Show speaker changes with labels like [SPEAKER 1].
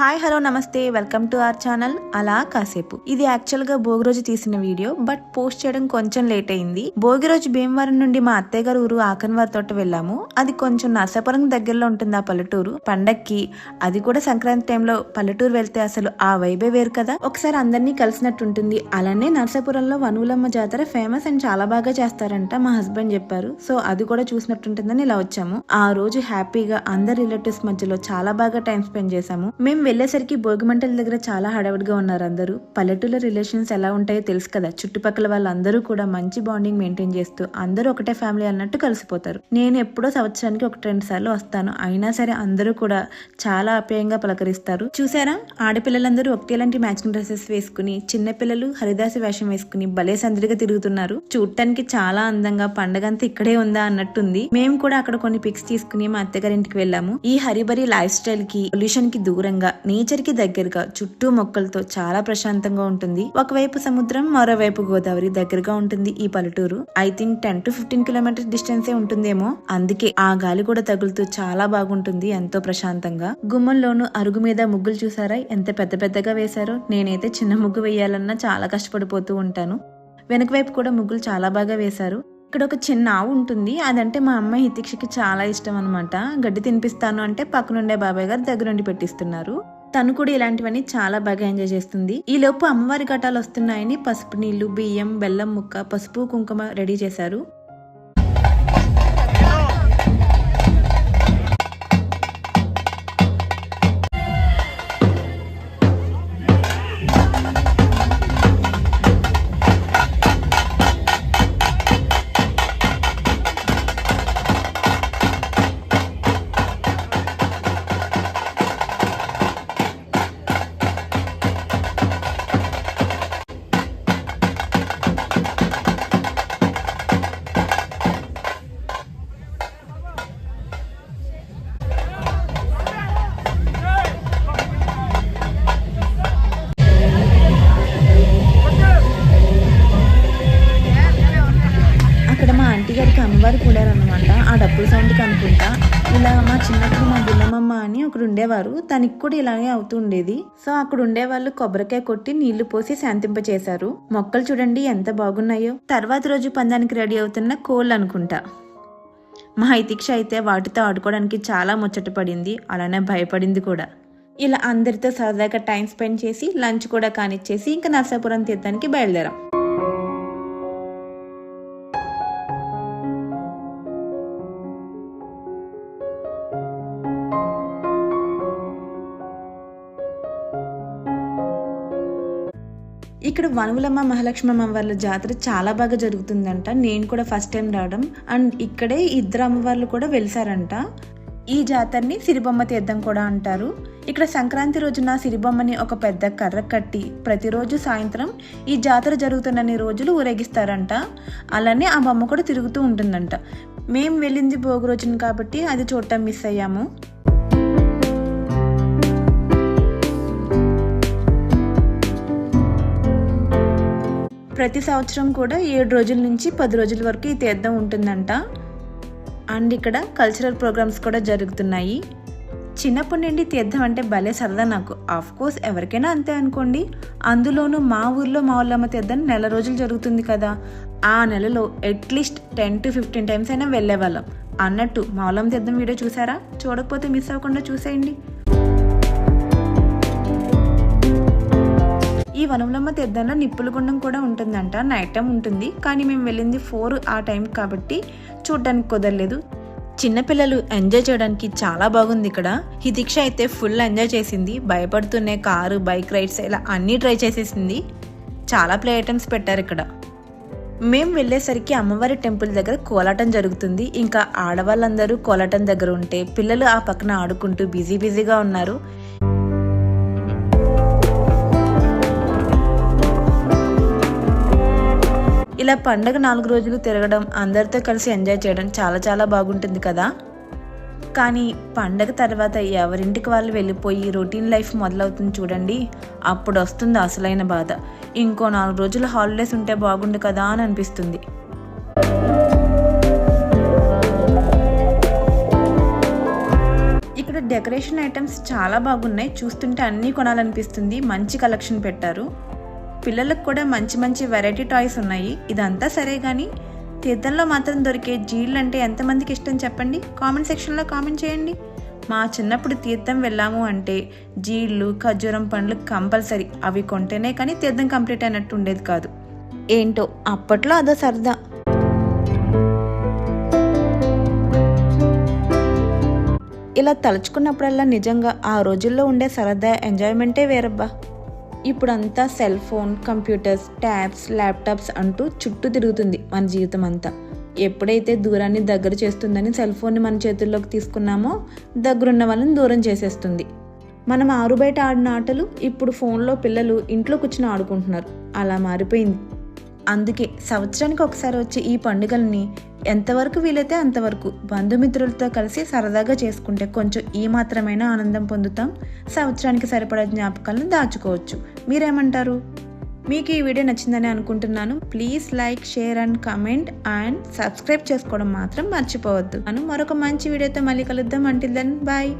[SPEAKER 1] Hi hello నమస్తే. Welcome to our channel అలా కాసేపు. ఇది యాక్చువల్గా భోగి రోజు తీసిన వీడియో బట్ పోస్ట్ చేయడం కొంచెం లేట్ అయింది. భోగి రోజు భీమవరం నుండి మా అత్తయ్య గారు ఊరు ఆకన్వారి తోట వెళ్ళాము. అది కొంచెం నర్సాపురం దగ్గరలో ఉంటుంది ఆ పల్లెటూరు. పండక్కి అది కూడా సంక్రాంతి టైంలో పల్లెటూరు వెళ్తే అసలు ఆ వైబే వేరు కదా. ఒకసారి అందరినీ కలిసినట్టు ఉంటుంది. అలానే నర్సాపురంలో వనువులమ్మ జాతర ఫేమస్ అండ్ చాలా బాగా చేస్తారంట మా హస్బెండ్ చెప్పారు. సో అది కూడా చూసినట్టుంటుందని ఇలా వచ్చాము. ఆ రోజు హ్యాపీగా అందరి రిలేటివ్స్ మధ్యలో చాలా బాగా టైం స్పెండ్ చేశాము. మేము వెళ్ళేసరికి భోగిమంటల దగ్గర చాలా హడావిడిగా ఉన్నారు అందరూ. పల్లెటూళ్ళ రిలేషన్స్ ఎలా ఉంటాయో తెలుసు కదా. చుట్టుపక్కల వాళ్ళందరూ కూడా మంచి బాండింగ్ మెయింటైన్ చేస్తూ అందరూ ఒకటే ఫ్యామిలీ అన్నట్టు కలిసిపోతారు. నేను ఎప్పుడో సంవత్సరానికి ఒక రెండు సార్లు వస్తాను. అయినా సరే అందరూ కూడా చాలా అప్యాయంగా పలకరిస్తారు. చూసారా? ఆడపిల్లలందరూ ఒకటేలాంటి మ్యాచింగ్ డ్రెస్సెస్ వేసుకుని చిన్నపిల్లలు హరిదాసి వేషం వేసుకుని భలే సందడిగా తిరుగుతున్నారు. చూడటానికి చాలా అందంగా పండగంతా ఇక్కడే ఉందా అన్నట్టుంది. మేము కూడా అక్కడ కొన్ని పిక్స్ తీసుకుని మా అత్తగారింటికి వెళ్ళాము. ఈ హరిబరి లైఫ్ స్టైల్కి పొల్యూషన్కి దూరంగా నేచర్కి దగ్గరగా చుట్టూ మొక్కలతో చాలా ప్రశాంతంగా ఉంటుంది. ఒకవైపు సముద్రం మరోవైపు గోదావరి దగ్గరగా ఉంటుంది ఈ పల్లెటూరు. I think ten to fifteen kilometres distance ఏ ఉంటుందేమో. అందుకే ఆ గాలి కూడా తగులుతూ చాలా బాగుంటుంది ఎంతో ప్రశాంతంగా. గుమ్మంలోను అరుగు మీద ముగ్గులు చూసారా? ఎంత పెద్ద పెద్దగా వేశారో. నేనైతే చిన్న ముగ్గు వేయాలన్నా చాలా కష్టపడిపోతూ ఉంటాను. వెనక వైపు కూడా ముగ్గులు చాలా బాగా వేశారు. ఇక్కడ ఒక చిన్న ఆవు ఉంటుంది. అదంటే మా అమ్మాయి హితిక్షకి చాలా ఇష్టం అనమాట గడ్డి తినిపిస్తాను అంటే పక్కనుండే బాబాయ్ గారు దగ్గరుండి పెట్టిస్తున్నారు. తను కూడా ఇలాంటివన్నీ చాలా బాగా ఎంజాయ్ చేస్తుంది. ఈ లోపు అమ్మవారి ఘటాలు వస్తున్నాయని పసుపు నీళ్ళు బియ్యం బెల్లం ముక్క పసుపు కుంకుమ రెడీ చేశారు. ఆ సౌండ్కి అనుకుంటా. ఇలా మా చిన్నప్పుడు మా బుల్లమమ్మ అని ఒకడు ఉండేవారు. తనకి కూడా ఇలాగే అవుతూ ఉండేది. సో అక్కడ ఉండేవాళ్ళు కొబ్బరికాయ కొట్టి నీళ్ళు పోసి శాంతింప చేశారు. మొక్కలు చూడండి ఎంత బాగున్నాయో. తర్వాత రోజు పందానికి రెడీ అవుతున్న కోళ్ళు అనుకుంటా. మా ఐతిక్ష అయితే వాటితో ఆడుకోవడానికి చాలా ముచ్చట పడింది. అలానే భయపడింది కూడా. ఇలా అందరితో సరదాగా టైం స్పెండ్ చేసి లంచ్ కూడా కానిచ్చేసి ఇంకా నర్సాపురం తీర్థానికి బయలుదేరాం. ఇక్కడ వనువులమ్మ మహాలక్ష్మమ్మ వాళ్ళ జాతర చాలా బాగా జరుగుతుందంట. నేను కూడా ఫస్ట్ టైం రావడం. అండ్ ఇక్కడే ఇద్దరు అమ్మవార్లు కూడా వెలిసారంట. ఈ జాతరని సిరిబొమ్మ తీర్థం కూడా అంటారు. ఇక్కడ సంక్రాంతి రోజున సిరిబొమ్మని ఒక పెద్ద కర్ర కట్టి ప్రతిరోజు సాయంత్రం ఈ జాతర జరుగుతున్నన్ని రోజులు ఊరేగిస్తారంట. అలానే ఆ బొమ్మ కూడా తిరుగుతూ ఉంటుందంట. మేము వెళ్ళింది భోగి రోజున కాబట్టి అది చూడటం మిస్ అయ్యాము. ప్రతి సంవత్సరం కూడా ఏడు రోజుల నుంచి పది రోజుల వరకు ఈ తీర్థం ఉంటుందంట. అండ్ ఇక్కడ కల్చరల్ ప్రోగ్రామ్స్ కూడా జరుగుతున్నాయి. చిన్నప్పటి నుండి తీర్థం అంటే భలే సరదా నాకు. ఆఫ్ కోర్స్ ఎవరికైనా అంతే అనుకోండి. అందులోనూ మా ఊర్లో మా ఊళ్ళమ్మ తీర్థం నెల రోజులు జరుగుతుంది కదా. ఆ నెలలో at least ten to fifteen times అయినా వెళ్ళేవాళ్ళం. అన్నట్టు మా ఊళ్ళమ్మ తీర్థం వీడియో చూసారా? చూడకపోతే మిస్ అవ్వకుండా చూసేయండి. ఈ వనములమ్మ తీర్థంలో నిప్పుల గుండం కూడా ఉంటుందంట. నైట్ టైం ఉంటుంది. కానీ మేము వెళ్ళింది ఫోర్ ఆ టైం కాబట్టి చూడడానికి కుదరలేదు. చిన్నపిల్లలు ఎంజాయ్ చేయడానికి చాలా బాగుంది ఇక్కడ. హితిక్ష అయితే ఫుల్ ఎంజాయ్ చేసింది. భయపడుతూనే కారు బైక్ రైడ్స్ ఇలా అన్నీ ట్రై చేసేసింది. చాలా ప్లే ఐటమ్స్ పెట్టారు ఇక్కడ. మేము వెళ్ళేసరికి అమ్మవారి టెంపుల్ దగ్గర కోలాటం జరుగుతుంది. ఇంకా ఆడవాళ్ళందరూ కోలాటం దగ్గర ఉంటే పిల్లలు ఆ పక్కన ఆడుకుంటూ బిజీ బిజీగా ఉన్నారు. ఇలా పండగ నాలుగు రోజులు తిరగడం అందరితో కలిసి ఎంజాయ్ చేయడం చాలా చాలా బాగుంటుంది కదా. కానీ పండగ తర్వాత ఎవరింటికి వాళ్ళు వెళ్ళిపోయి రొటీన్ లైఫ్ మొదలవుతుంది చూడండి. అప్పుడు వస్తుంది అసలైన బాధ. ఇంకో నాలుగు రోజులు హాలిడేస్ ఉంటే బాగుండు కదా అని అనిపిస్తుంది. ఇక్కడ డెకరేషన్ ఐటమ్స్ చాలా బాగున్నాయి. చూస్తుంటే అన్నీ కొనాలనిపిస్తుంది. మంచి కలెక్షన్ పెట్టారు. పిల్లలకు కూడా మంచి మంచి వెరైటీ టాయ్స్ ఉన్నాయి. ఇదంతా సరే కానీ తీర్థంలో మాత్రం దొరికే జీళ్ళు అంటే ఎంతమందికి ఇష్టం చెప్పండి? కామెంట్ సెక్షన్లో కామెంట్ చేయండి. మా చిన్నప్పుడు తీర్థం వెళ్ళాము అంటే జీళ్ళు ఖర్జూరం పండ్లు కంపల్సరీ. అవి కొంటేనే కానీ తీర్థం కంప్లీట్ అయినట్టు ఉండేది కాదు. ఏంటో అప్పట్లో అదో సరదా. ఇలా తలుచుకున్నప్పుడల్లా నిజంగా ఆ రోజుల్లో ఉండే సరదా ఎంజాయ్మెంటే వేరబ్బా. ఇప్పుడంతా cell phone computers tabs laptops అంటూ చుట్టూ తిరుగుతుంది మన జీవితం అంతా ఎప్పుడైతే దూరాన్ని దగ్గర చేస్తుందని సెల్ ఫోన్ని మన చేతుల్లోకి తీసుకున్నామో దగ్గరున్న వాళ్ళని దూరం చేసేస్తుంది. మనం ఆరు బయట ఆడిన ఆటలు ఇప్పుడు ఫోన్లో పిల్లలు ఇంట్లో కూర్చుని ఆడుకుంటున్నారు. అలా మారిపోయింది. అందుకే సంవత్సరానికి ఒకసారి వచ్చే ఈ పండుగల్ని ఎంతవరకు వీలైతే అంతవరకు బంధుమిత్రులతో కలిసి సరదాగా చేసుకుంటే కొంచెం ఈ మాత్రమైనా ఆనందం పొందుతాం. సంవత్సరానికి సరిపడా జ్ఞాపకాలను దాచుకోవచ్చు. మీరేమంటారు? మీకు ఈ వీడియో నచ్చిందని అనుకుంటున్నాను. Please like share and comment and subscribe చేసుకోవడం మాత్రం మర్చిపోవద్దు. మనం మరొక మంచి వీడియోతో మళ్ళీ కలుద్దాం. Until then bye